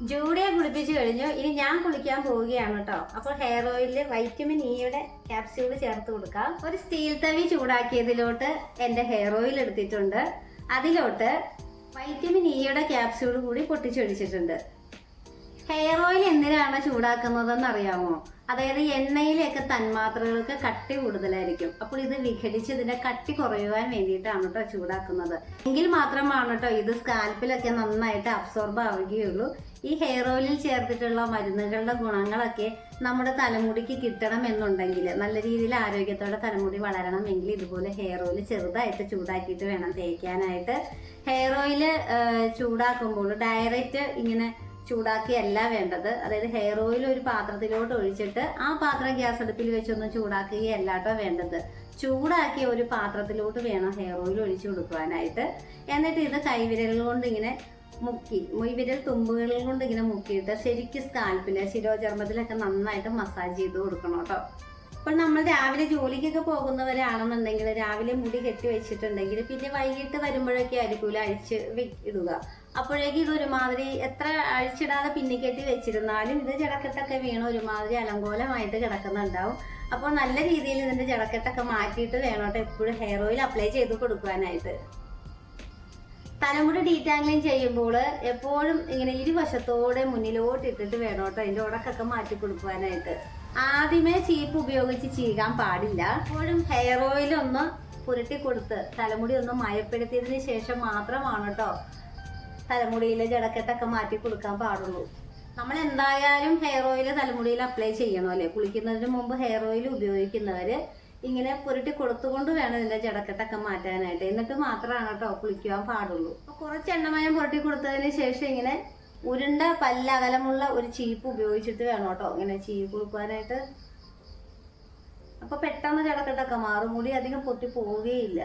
ജൂഡിയെ കുളിപ്പിച്ച് കഴിഞ്ഞു. ഇനി ഞാൻ കുളിക്കാൻ പോവുകയാണ് കേട്ടോ അപ്പോൾ ഹെയർ ഓയിലിൽ വൈറ്റമിൻ ഇയുടെ ക്യാപ്സ്യൂൾ ചേർത്ത് കൊടുക്കാം. ഒരു സ്റ്റീൽ തവി ചൂടാക്കിയതിലോട്ട് എന്റെ ഹെയർ ഓയിൽ എടുത്തിട്ടുണ്ട്. അതിലോട്ട് വൈറ്റമിൻ ഇയുടെ ക്യാപ്സ്യൂൾ കൂടി പൊട്ടിച്ചൊഴിച്ചിട്ടുണ്ട്. ഹെയർ ഓയിൽ എന്തിനാണ് ചൂടാക്കുന്നതെന്ന് അറിയാമോ? അതായത് എണ്ണയിലൊക്കെ തന്മാത്രകൾക്ക് കട്ടി കൂടുതലായിരിക്കും. അപ്പോൾ ഇത് വിഘടിച്ച് ഇതിന്റെ കട്ടി കുറയുവാൻ വേണ്ടിയിട്ടാണ് കേട്ടോ ചൂടാക്കുന്നത്. എങ്കിൽ മാത്രമാണ് കേട്ടോ ഇത് സ്കാൽപ്പിലൊക്കെ നന്നായിട്ട് അബ്സോർബ് ആവുകയുള്ളൂ. ഈ ഹെയർ ഓയിലിൽ ചേർത്തിട്ടുള്ള മരുന്നുകളുടെ ഗുണങ്ങളൊക്കെ നമ്മുടെ തലമുടിക്ക് കിട്ടണം എന്നുണ്ടെങ്കിൽ നല്ല രീതിയിൽ ആരോഗ്യത്തോടെ തലമുടി വളരണമെങ്കിൽ ഇതുപോലെ ഹെയർ ഓയിൽ ചെറുതായിട്ട് ചൂടാക്കിയിട്ട് വേണം തേക്കാനായിട്ട്. ഹെയർ ഓയിൽ ചൂടാക്കുമ്പോൾ ഡയറക്റ്റ് ഇങ്ങനെ ചൂടാക്കിയല്ല വേണ്ടത്. അതായത് ഹെയർ ഓയിൽ ഒരു പാത്രത്തിലോട്ട് ഒഴിച്ചിട്ട് ആ പാത്രം ഗ്യാസ് അടുപ്പിൽ വെച്ചൊന്നും ചൂടാക്കുകയല്ല കേട്ടോ വേണ്ടത്. ചൂടാക്കിയ ഒരു പാത്രത്തിലോട്ട് വേണം ഹെയർ ഓയിൽ ഒഴിച്ചു കൊടുക്കുവാനായിട്ട്. എന്നിട്ട് ഇത് കൈവിരലുകൊണ്ട് ഇങ്ങനെ മുക്കി വിരൽ തുമ്പുകളിൽ കൊണ്ട് ഇങ്ങനെ മുക്കിയിട്ട് ശരിക്കും സ്കാൽപ്പിൽ ശിരോചർമ്മത്തിലൊക്കെ നന്നായിട്ട് മസാജ് ചെയ്ത് കൊടുക്കണം കേട്ടോ അപ്പോൾ നമ്മൾ രാവിലെ ജോലിക്കൊക്കെ പോകുന്നവരാണെന്നുണ്ടെങ്കിൽ രാവിലെ മുടി കെട്ടി വെച്ചിട്ടുണ്ടെങ്കിൽ പിന്നെ വൈകിട്ട് വരുമ്പോഴൊക്കെ ആയിരിക്കൂല അഴിച്ച് ഇടുക. അപ്പോഴേക്കും ഇത് ഒരുമാതിരി എത്ര അഴിച്ചിടാതെ പിന്നെ കെട്ടി വെച്ചിരുന്നാലും ഇത് ജടക്കെട്ടൊക്കെ വീണ് ഒരുമാതിരി അലങ്കോലമായിട്ട് കിടക്കുന്നുണ്ടാവും. അപ്പോൾ നല്ല രീതിയിൽ ഇതിന്റെ ജടക്കെട്ടൊക്കെ മാറ്റിയിട്ട് വേണം കേട്ടോ എപ്പോഴും ഹെയർ ഓയിൽ അപ്ലൈ ചെയ്ത് കൊടുക്കുവാനായിട്ട്. തലമുടി ഡീറ്റാംഗ്ലിങ് ചെയ്യുമ്പോൾ എപ്പോഴും ഇങ്ങനെ ഇരുവശത്തോടെ മുന്നിലോട്ട് ഇട്ടിട്ട് വേണം കേട്ടോ. അതിന്റെ ഉടക്കൊക്കെ മാറ്റി കൊടുക്കുവാനായിട്ട് ആദ്യമേ ചീപ്പ് ഉപയോഗിച്ച് ചീകാൻ പാടില്ല. എപ്പോഴും ഹെയർ ഓയിൽ ഒന്ന് പുരട്ടി കൊടുത്ത് തലമുടി ഒന്ന് മയപ്പെടുത്തിയതിന് ശേഷം മാത്രമാണ് കേട്ടോ തലമുടിയിലെ ജടക്കെട്ടൊക്കെ മാറ്റി കൊടുക്കാൻ പാടുള്ളൂ. നമ്മൾ എന്തായാലും ഹെയർ ഓയിൽ തലമുടിയിൽ അപ്ലൈ ചെയ്യണമല്ലേ? കുളിക്കുന്നതിന് മുമ്പ് ഹെയർ ഓയിൽ ഉപയോഗിക്കുന്നവര് ഇങ്ങനെ പുരട്ടി കൊടുത്തുകൊണ്ട് വേണം ഇതിന്റെ ജടക്കെട്ടൊക്കെ മാറ്റാനായിട്ട്. എന്നിട്ട് മാത്രമാണ് കേട്ടോ കുളിക്കുവാൻ പാടുള്ളൂ. അപ്പൊ കുറച്ച് എണ്ണമയം പുരട്ടി കൊടുത്തതിന് ശേഷം ഇങ്ങനെ ഉരുണ്ട പല്ലകലമുള്ള ഒരു ചീപ്പ് ഉപയോഗിച്ചിട്ട് വേണം കേട്ടോ ഇങ്ങനെ ചീപ്പ് കൊടുക്കുവാനായിട്ട് അപ്പൊ പെട്ടെന്ന് ജടക്കെട്ടൊക്കെ മാറും. മുടി അധികം പൊട്ടി പോവുകയില്ല.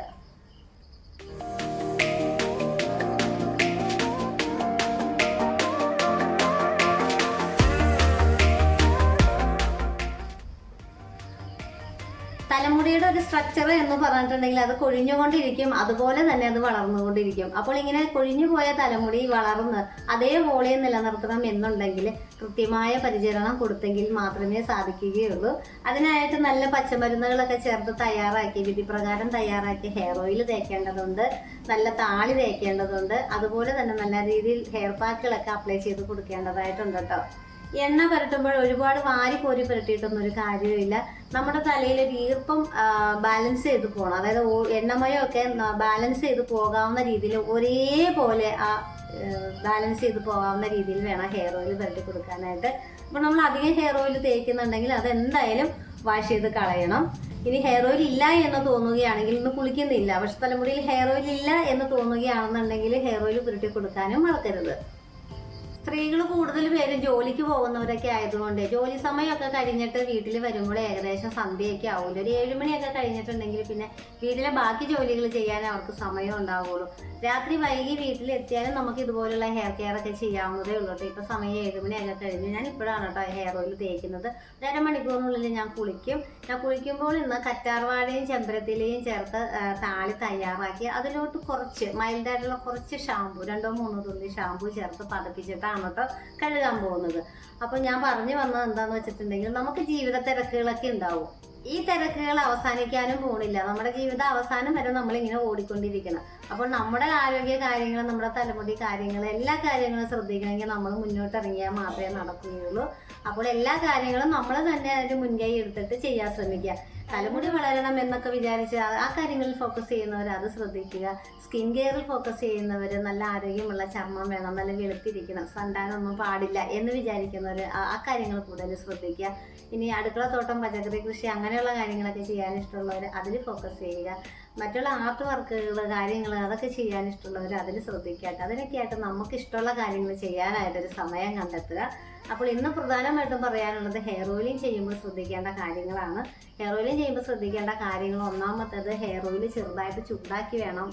തലമുടിയുടെ ഒരു സ്ട്രക്ചർ എന്ന് പറഞ്ഞിട്ടുണ്ടെങ്കിൽ അത് കൊഴിഞ്ഞുകൊണ്ടിരിക്കും. അതുപോലെ തന്നെ അത് വളർന്നുകൊണ്ടിരിക്കും. അപ്പോൾ ഇങ്ങനെ കൊഴിഞ്ഞു പോയ തലമുടി വളർന്ന് അതേ വോളിയം നിലനിർത്തണം എന്നുണ്ടെങ്കിൽ കൃത്യമായ പരിചരണം കൊടുത്തെങ്കിൽ മാത്രമേ സാധിക്കുകയുള്ളൂ. അതിനായിട്ട് നല്ല പച്ചമരുന്നുകളൊക്കെ ചേർത്ത് തയ്യാറാക്കി വിധിപ്രകാരം തയ്യാറാക്കി ഹെയർ ഓയിൽ തേക്കേണ്ടതുണ്ട് നല്ല താളി തേക്കേണ്ടതുണ്ട് അതുപോലെ തന്നെ നല്ല രീതിയിൽ ഹെയർ പാക്കുകളൊക്കെ അപ്ലൈ ചെയ്ത് കൊടുക്കേണ്ടതായിട്ടുണ്ട് കേട്ടോ എണ്ണ പുരട്ടുമ്പോൾ ഒരുപാട് വാരി കോരി പുരട്ടിയിട്ടൊന്നും ഒരു കാര്യമില്ല നമ്മുടെ തലയിൽ ഈർപ്പം ബാലൻസ് ചെയ്ത് പോകണം അതായത് എണ്ണമയോ ഒക്കെ ബാലൻസ് ചെയ്ത് പോകാവുന്ന രീതിയിൽ ഒരേപോലെ ആ ബാലൻസ് ചെയ്ത് പോകാവുന്ന രീതിയിൽ വേണം ഹെയർ ഓയിൽ പുരട്ടി കൊടുക്കാനായിട്ട്. അപ്പോൾ നമ്മൾ അധികം ഹെയർ ഓയിൽ തേക്കുന്നുണ്ടെങ്കിൽ അത് എന്തായാലും വാഷ് ചെയ്ത് കളയണം. ഇനി ഹെയർ ഓയിൽ ഇല്ല എന്ന് തോന്നുകയാണെങ്കിൽ ഇന്ന് കുളിക്കുന്നില്ല. പക്ഷെ തലമുടിയിൽ ഹെയർ ഓയിൽ ഇല്ല എന്ന് തോന്നുകയാണെന്നുണ്ടെങ്കിൽ ഹെയർ ഓയിൽ പുരട്ടി കൊടുക്കാനും മറക്കരുത്. സ്ത്രീകൾ കൂടുതൽ പേരും ജോലിക്ക് പോകുന്നവരൊക്കെ ആയതുകൊണ്ട് ജോലി സമയമൊക്കെ കഴിഞ്ഞിട്ട് വീട്ടിൽ വരുമ്പോൾ ഏകദേശം സന്ധ്യയൊക്കെ ആവുമല്ലോ ഒരു ഏഴുമണിയൊക്കെ കഴിഞ്ഞിട്ടുണ്ടെങ്കിൽ പിന്നെ വീട്ടിലെ ബാക്കി ജോലികൾ ചെയ്യാൻ അവർക്ക് സമയം ഉണ്ടാവുള്ളൂ. രാത്രി വൈകി വീട്ടിലെത്തിയാലും നമുക്ക് ഇതുപോലുള്ള ഹെയർ കെയർ ഒക്കെ ചെയ്യാവുന്നതേ ഉള്ളൂ കേട്ടോ. ഇപ്പൊ സമയം ഏഴുമണിയൊക്കെ കഴിഞ്ഞ്. ഞാൻ ഇപ്പോഴാണ് കേട്ടോ ഹെയർ ഓയിൽ തേക്കുന്നത്. അരമണിക്കൂറിനുള്ളിൽ ഞാൻ കുളിക്കും. ഞാൻ കുളിക്കുമ്പോൾ ഇന്ന് കറ്റാർവാഴയും ചെമ്പരത്തിലയും ചേർത്ത് താളി തയ്യാറാക്കി. അതിലോട്ട് കുറച്ച് മൈൽഡായിട്ടുള്ള കുറച്ച് ഷാമ്പു രണ്ടോ മൂന്നോ തുള്ളി ഷാമ്പു ചേർത്ത് പതപ്പിച്ചിട്ടാണ് കേട്ടോ കഴുകാൻ പോകുന്നത്. അപ്പൊ ഞാൻ പറഞ്ഞു വന്നത് എന്താന്ന് വെച്ചിട്ടുണ്ടെങ്കിൽ നമുക്ക് ജീവിത തിരക്കുകളൊക്കെ ഉണ്ടാവും. ഈ തിരക്കുകൾ അവസാനിക്കാനും പോണില്ല. നമ്മുടെ ജീവിതം അവസാനം വരെ നമ്മൾ ഇങ്ങനെ ഓടിക്കൊണ്ടിരിക്കണം. അപ്പോൾ നമ്മുടെ ആരോഗ്യ കാര്യങ്ങൾ നമ്മുടെ തലമുടി കാര്യങ്ങൾ എല്ലാ കാര്യങ്ങളും ശ്രദ്ധിക്കണമെങ്കിൽ നമ്മൾ മുന്നോട്ട് ഇറങ്ങിയാൽ മാത്രമേ നടക്കുകയുള്ളൂ. അപ്പോൾ എല്ലാ കാര്യങ്ങളും നമ്മൾ തന്നെ അതിന് മുൻകൈ എടുത്തിട്ട് ചെയ്യാൻ ശ്രമിക്കുക. തലമുടി വളരണം എന്നൊക്കെ വിചാരിച്ച് ആ- കാര്യങ്ങളിൽ ഫോക്കസ് ചെയ്യുന്നവർ അത് ശ്രദ്ധിക്കുക. സ്കിൻ കെയറിൽ ഫോക്കസ് ചെയ്യുന്നവർ നല്ല ആരോഗ്യമുള്ള ചർമ്മം വേണം നല്ല വെളുത്തിരിക്കണം സണ്ടാനൊന്നും പാടില്ല എന്ന് വിചാരിക്കുന്നവർ ആ കാര്യങ്ങൾ കൂടുതൽ ശ്രദ്ധിക്കുക. ഇനി അടുക്കള തോട്ടം പച്ചക്കറി കൃഷി അങ്ങനെയുള്ള കാര്യങ്ങളൊക്കെ ചെയ്യാൻ ഇഷ്ടമുള്ളവർ അതിൽ ഫോക്കസ് ചെയ്യുക. മറ്റുള്ള ആർട്ട് വർക്കുകൾ കാര്യങ്ങൾ അതൊക്കെ ചെയ്യാൻ ഇഷ്ടമുള്ളവർ അതിൽ ശ്രദ്ധിക്കുക അതിനൊക്കെ ആയിട്ട് നമുക്ക് ഇഷ്ടമുള്ള കാര്യങ്ങൾ ചെയ്യാനായിട്ടൊരു സമയം കണ്ടെത്തുക. അപ്പോൾ ഇന്ന് പ്രധാനമായിട്ടും പറയാനുള്ളത് ഹെയർ ഓയിലിംഗ് ചെയ്യുമ്പോൾ ശ്രദ്ധിക്കേണ്ട കാര്യങ്ങളാണ്. ഹെയർ ഓയിലിംഗ് ചെയ്യുമ്പോൾ ശ്രദ്ധിക്കേണ്ട കാര്യങ്ങൾ ഒന്നാമത്തേത് ഹെയർ ഓയിൽ ചെറുതായിട്ട് ചൂടാക്കി വേണം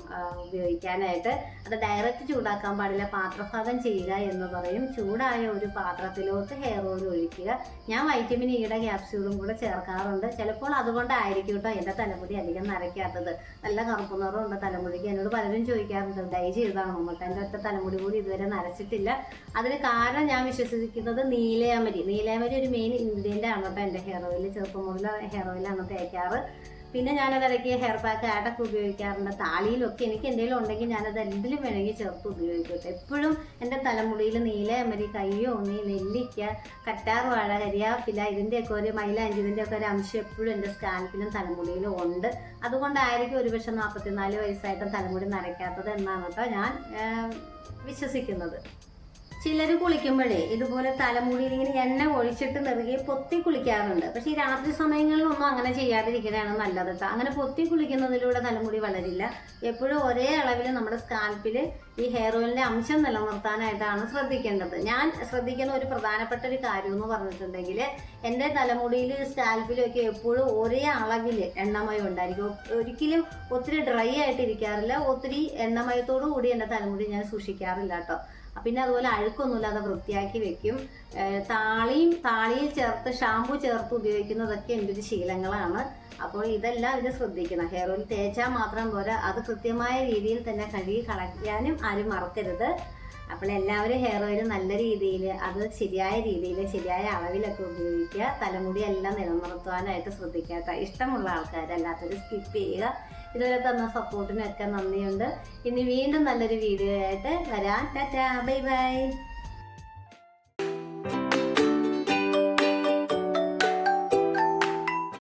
ഉപയോഗിക്കാനായിട്ട്. അത് ഡയറക്റ്റ് ചൂടാക്കാൻ പാടില്ല പാത്രഭാഗം ചെയ്യുക എന്ന് പറയും. ചൂടായ ഒരു പാത്രത്തിലോട്ട് ഹെയർ ഓയിൽ ഒഴിക്കുക. ഞാൻ വൈറ്റമിൻ ഇയുടെ ക്യാപ്സ്യൂളും കൂടെ ചേർക്കാറുണ്ട്. ചിലപ്പോൾ അതുകൊണ്ടായിരിക്കും കേട്ടോ എന്റെ തലമുടി അധികം നരയ്ക്കാത്തത്. നല്ല കറുപ്പ് നിറമുണ്ട് തലമുടിക്ക് എന്നോട് പലരും ചോദിക്കാറുണ്ട് ഡൈ ചെയ്താണോ എന്റെ ഒറ്റ തലമുടി കൂടി ഇതുവരെ നരച്ചിട്ടില്ല. അതിന് കാരണം ഞാൻ വിശ്വസിക്കുന്നത് നീലയാമരി. നീലയാമരി ഒരു മെയിൻ ഇൻഗ്രീഡിയന്റ് ആണ് കേട്ടോ എന്റെ ഹെയർ ഓയിൽ ചെറുപ്പം മുതൽ ഹെയർ ഓയിലാണ് തേക്കാറ്. പിന്നെ ഞാനത് ഇടയ്ക്ക് ഹെയർ പാക്ക് ആഡൊക്കെ ഉപയോഗിക്കാറുണ്ട്. താളിയിലൊക്കെ എനിക്ക് എന്തെങ്കിലും ഉണ്ടെങ്കിൽ ഞാനത് എന്തിലും വേണമെങ്കിൽ ചേർത്ത് ഉപയോഗിക്കും എപ്പോഴും എന്റെ തലമുടിയിൽ നീലയമരി കയ്യോന്നി നെല്ലിക്ക കറ്റാർ വാഴ കരിയാപ്പില ഇതിന്റെയൊക്കെ ഒരു മൈലാഞ്ചിതിന്റെ ഒക്കെ ഒരു അംശം എപ്പോഴും എന്റെ സ്കാൽപ്പിലും തലമുടിയിലും ഉണ്ട്. അതുകൊണ്ടായിരിക്കും ഒരുപക്ഷെ നാൽപ്പത്തിനാല് വയസ്സായിട്ടും തലമുടി നരയ്ക്കാത്തത് എന്നാണ് കേട്ടോ ഞാൻ വിശ്വസിക്കുന്നത്. ചിലർ കുളിക്കുമ്പോഴേ ഇതുപോലെ തലമുടിയിൽ ഇങ്ങനെ എണ്ണ ഒഴിച്ചിട്ട് നെറുകെ പൊത്തി കുളിക്കാറുണ്ട്. പക്ഷേ ഈ രാത്രി സമയങ്ങളിലൊന്നും അങ്ങനെ ചെയ്യാതിരിക്കുന്നതാണ് നല്ലത് കേട്ടോ അങ്ങനെ പൊത്തി കുളിക്കുന്നതിലൂടെ തലമുടി വളരില്ല. എപ്പോഴും ഒരേ അളവിൽ നമ്മുടെ സ്കാൽപ്പിൽ ഈ ഹെയർ ഓയിലിന്റെ അംശം നിലനിർത്താനായിട്ടാണ് ശ്രദ്ധിക്കേണ്ടത്. ഞാൻ ശ്രദ്ധിക്കുന്ന ഒരു പ്രധാനപ്പെട്ട ഒരു കാര്യം എന്ന് പറഞ്ഞിട്ടുണ്ടെങ്കിൽ എന്റെ തലമുടിയിൽ സ്കാൽപ്പിലൊക്കെ എപ്പോഴും ഒരേ അളവിൽ എണ്ണമയം ഉണ്ടായിരിക്കും. ഒരിക്കലും ഒത്തിരി ഡ്രൈ ആയിട്ട് ഇരിക്കാറില്ല ഒത്തിരി എണ്ണമയത്തോടു കൂടി എന്റെ തലമുടി ഞാൻ സൂക്ഷിക്കാറില്ല കേട്ടോ പിന്നെ അതുപോലെ അഴുക്കൊന്നുമില്ലാതെ വൃത്തിയാക്കി വെക്കും. താളിയും താളിയിൽ ചേർത്ത് ഷാമ്പു ചേർത്ത് ഉപയോഗിക്കുന്നതൊക്കെ എന്റെ ഒരു ശീലങ്ങളാണ്. അപ്പോൾ ഇതെല്ലാം ഇത് ശ്രദ്ധിക്കണം. ഹെയർ ഓയിൽ തേച്ചാൽ മാത്രം പോരാ. അത് കൃത്യമായ രീതിയിൽ തന്നെ കഴുകി കളയാനും ആരും മറക്കരുത്. അപ്പോൾ എല്ലാവരും ഹെയർ ഓയിൽ നല്ല രീതിയിൽ അത് ശരിയായ രീതിയിൽ ശരിയായ അളവിലൊക്കെ ഉപയോഗിക്കുക. തലമുടി എല്ലാം നിലനിർത്തുവാനായിട്ട് ശ്രദ്ധിക്കുക ഇഷ്ടമുള്ള ആൾക്കാർ സ്കിപ്പ് ചെയ്യുക. ഇതുവരെ തന്ന സപ്പോർട്ടിനൊക്കെ നന്ദിയുണ്ട്. ഇനി വീണ്ടും നല്ലൊരു വീഡിയോ ആയിട്ട് വരാം. ടാറ്റാ. Bye bye.